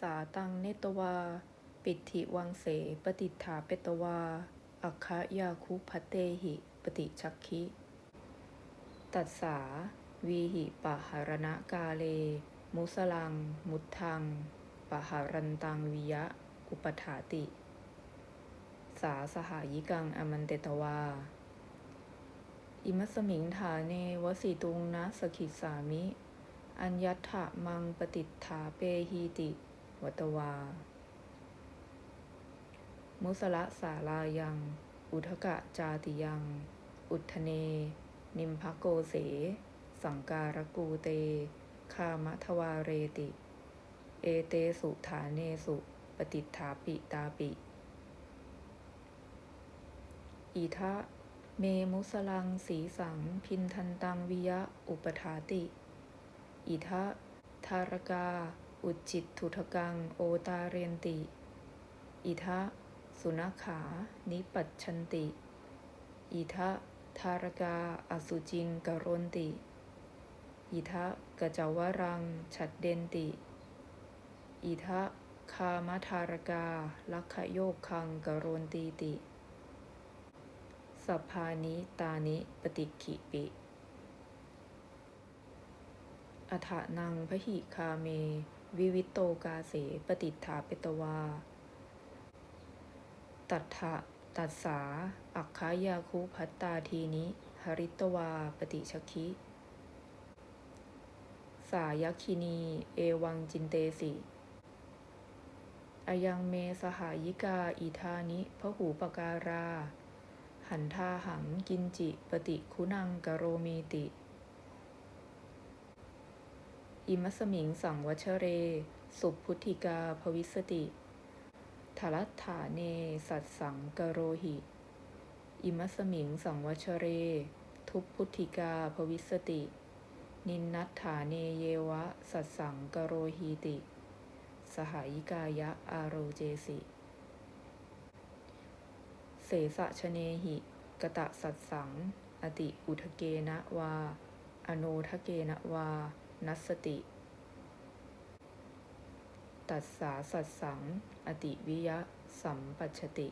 สาตังเนตวา ปิติวังเส ปฏิฐาเปตวา อัคคยาคุพัตเตหิ ปฏิชักคิ ตัสสา วีหิปะหารณกาเล มุสลัง มุตทังปะหารันตังวิยะ อุปถาติ สาสหายิกังอมันเตตวา อิมัสมิงฐาเนวสีตุงนะสขิสามิ อัญญัตถะมังปฏิฐาเปหีติ วัตวา มุสละสาลายัง อุทกะจาติยัง อุทเน นิมภโกเส สังการกูเต คามทวาเรติ เอเตสุฐานเนสุ ปฏิฐาปิตาปิ อีทะเมมุสลังสีสัง พินทันตังวิยะ อุปถาติ อิทะทารกา อุจิตทุทกัง โอตาเรนติ อิทะสุนัขขา นิปัชชันติ อิทะทารกา อสุจิงกรนติ อิทะกะจาวรัง ฉัดเดนติ อิทะคามทารกา ลักขโยกคังกรนตีติสัพพานิตานิปฏิขิปิอัฐานังพหิคาเม วิวิตโตกาเสปฏิฐาเปตวา ตัทธะตัสสา อัคคายาคุพัตตาทีนิ หริตวา ปฏิชคิ สายัคินี เอวังจินเตสิอายังเมสหายิกาอีธานิพหูปการา หันทาหังกินจิ ปฏิคุณังกโรมีติ อิมัสมิงสังวัชเร สุพุทธิกาภวิสติทารัตถาเน สัตสังกโรหิ อิมัสมิงสังวัชเร ทุพพุทธิกาภวิสติ นินนัตถาเนเยวะ สัตสังกโรหีติ สหายิกายะอาโรเจสิ เสสะชเนหิ กตะสัตสัง อติอุทเกนะวา อโนทเกนะวา นัสติ ตัสสาสัตสัง อติวิยะสัมปัชติ